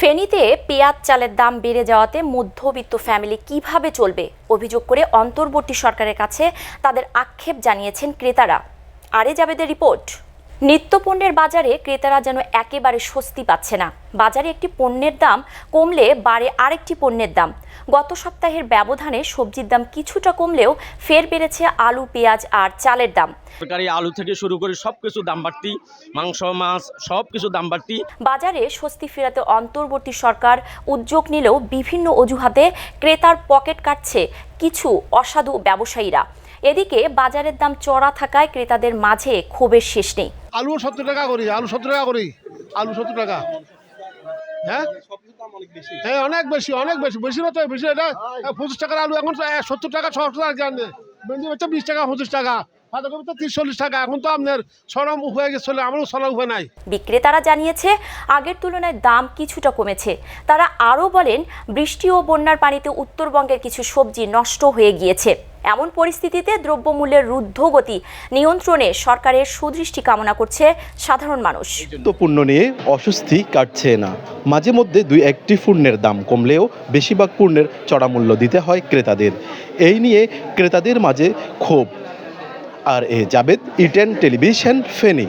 ফেনীতে পেঁয়াজ চালের দাম বেড়ে যাওয়াতে মধ্যবিত্ত ফ্যামিলি কীভাবে চলবে? অভিযোগ করে অন্তর্বর্তী সরকারের কাছে তাদের আক্ষেপ জানিয়েছেন ক্রেতারা। আরে যাবেদের রিপোর্ট। নিত্যপণ্যের বাজারে ক্রেতারা যেন একেবারে স্বস্তি পাচ্ছে না। বাজারে একটি পণ্যের দাম কমলে বাড়ে আরেকটি পণ্যের দাম। গত সপ্তাহের ব্যবধানে সবজির দাম কিছুটা কমলেও ফের বেড়েছে আলু পেঁয়াজ আর চালের দাম। তরকারি আলু থেকে শুরু করে সব কিছু দাম বাড়তি মাংস মাছ সব কিছু দাম বাড়তি। বাজারে স্বস্তি ফেরাতে অন্তর্বর্তী সরকার উদ্যোগ নিলেও বিভিন্ন অজুহাতে ক্রেতার পকেট কাটছে কিছু অসাধু ব্যবসায়ীরা। এদিকে বাজারের দাম চড়া থাকায় ক্রেতাদের মাঝে ক্ষোভের শেষ নেই। আলু সত্তর টাকা করি, আলু সত্তর টাকা করি, আলু সত্তর টাকা। হ্যাঁ? হ্যাঁ অনেক বেশি অনেক বেশি বেশি না তো, বেশি এটা, পঁচিশ টাকার আলু, এখন সত্তর টাকা, ছশো টাকা বিশ টাকা, পঁচিশ টাকা। বাঁধাকপি তো তিরিশ চল্লিশ টাকা এখন তো আপনার সরম হয়ে আমারও সরম উপায় নাই। বিক্রেতারা জানিয়েছে আগের তুলনায় দাম কিছুটা কমেছে। তারা আরও বলেন বৃষ্টি ও বন্যার পানিতে উত্তরবঙ্গের কিছু সবজি নষ্ট হয়ে গিয়েছে। এমন পরিস্থিতিতে দ্রব্যমূল্যের রুদ্ধগতি নিয়ন্ত্রণে সরকারের সুদৃষ্টি কামনা করছে সাধারণ মানুষ। পণ্য নিয়ে অস্বস্তি কাটছে না। মাঝে মধ্যে দুই একটি পণ্যের দাম কমলেও বেশিরভাগ পণ্যের চড়া মূল্য দিতে হয় ক্রেতাদের। এই নিয়ে ক্রেতাদের মাঝে ক্ষোভ। আর এ জাবেদ ইটেন টেলিভিশন ফেনী।